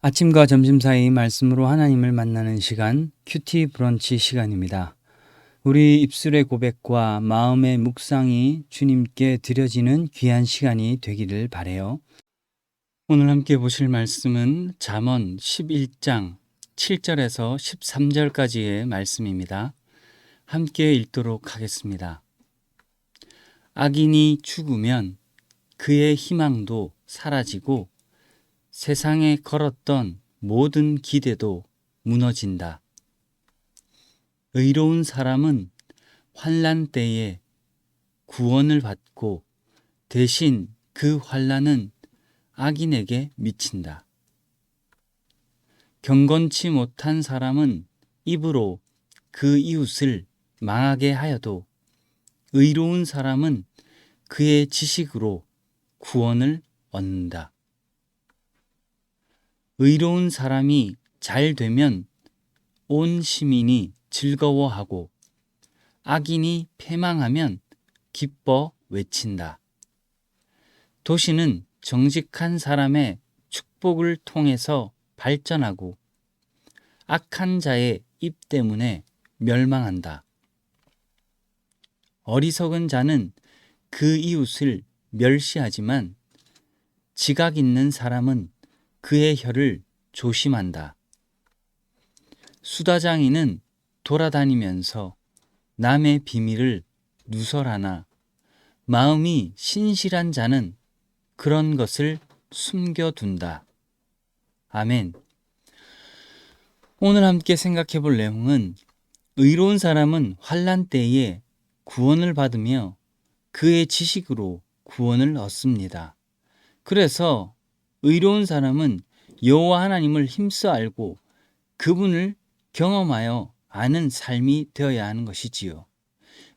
아침과 점심 사이 말씀으로 하나님을 만나는 시간 큐티 브런치 시간입니다. 우리 입술의 고백과 마음의 묵상이 주님께 드려지는 귀한 시간이 되기를 바래요. 오늘 함께 보실 말씀은 잠언 11장 7절에서 13절까지의 말씀입니다. 함께 읽도록 하겠습니다. 악인이 죽으면 그의 희망도 사라지고 세상에 걸었던 모든 기대도 무너진다. 의로운 사람은 환란 때에 구원을 받고 대신 그 환란은 악인에게 미친다. 경건치 못한 사람은 입으로 그 이웃을 망하게 하여도 의로운 사람은 그의 지식으로 구원을 얻는다. 의로운 사람이 잘 되면 온 시민이 즐거워하고 악인이 패망하면 기뻐 외친다. 도시는 정직한 사람의 축복을 통해서 발전하고 악한 자의 입 때문에 멸망한다. 어리석은 자는 그 이웃을 멸시하지만 지각 있는 사람은 그의 혀를 조심한다. 수다장이는 돌아다니면서 남의 비밀을 누설하나 마음이 신실한 자는 그런 것을 숨겨둔다. 아멘. 오늘 함께 생각해 볼 내용은 의로운 사람은 환란 때에 구원을 받으며 그의 지식으로 구원을 얻습니다. 그래서 의로운 사람은 여호와 하나님을 힘써 알고 그분을 경험하여 아는 삶이 되어야 하는 것이지요.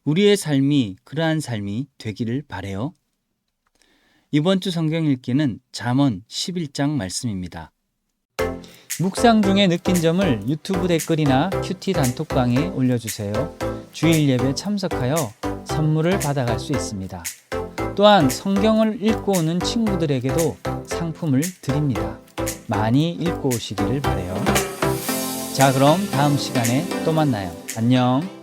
우리의 삶이 그러한 삶이 되기를 바래요. 이번 주 성경 읽기는 잠언 11장 말씀입니다. 묵상 중에 느낀 점을 유튜브 댓글이나 큐티 단톡방에 올려주세요. 주일 예배 참석하여 선물을 받아갈 수 있습니다. 또한 성경을 읽고 오는 친구들에게도 상품을 드립니다. 많이 읽고 오시기를 바래요. 자, 그럼 다음 시간에 또 만나요. 안녕.